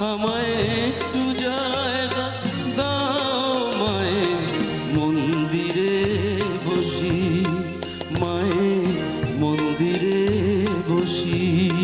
আমায় একটু জায়গা মন্দিরে বসি মায়ে মন্দিরে বসি।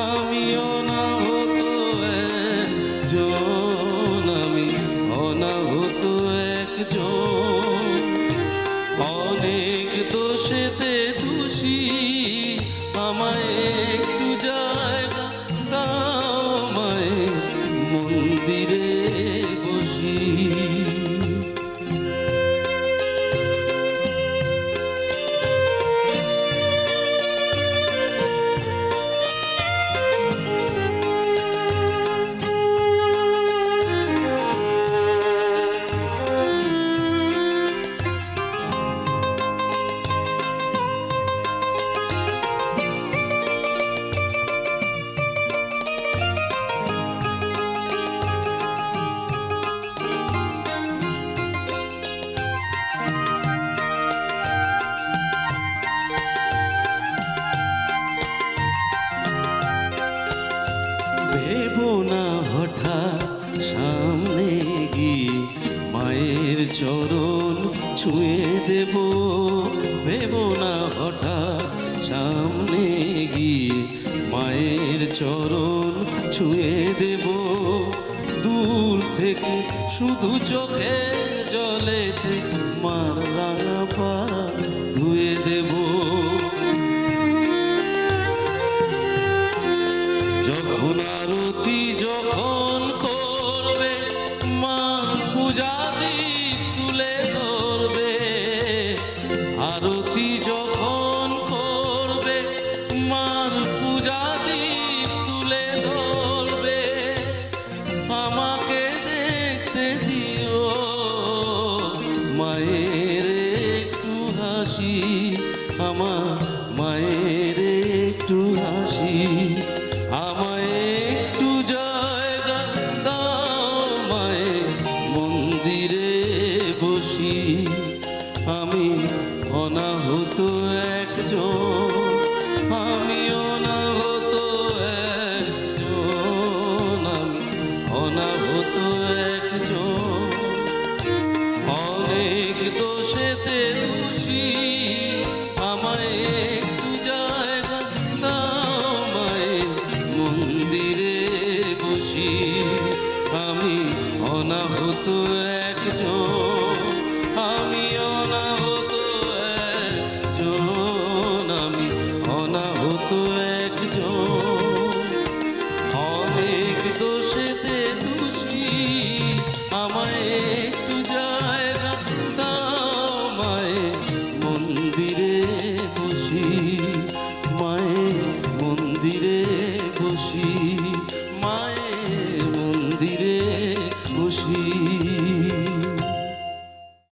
আমি ছুঁয়ে দেব। দূর থেকে শুধু চোখে জলেতে মার রাঙা পা ধুয়ে দেবো। আমার মায়ের একটু হাসি, আমায় একটু জায়গা দাও মায়ে, মন্দিরে বসি। আমি অনাহত একজন, আমি অনাহত একজন, আমি অনাহত একজন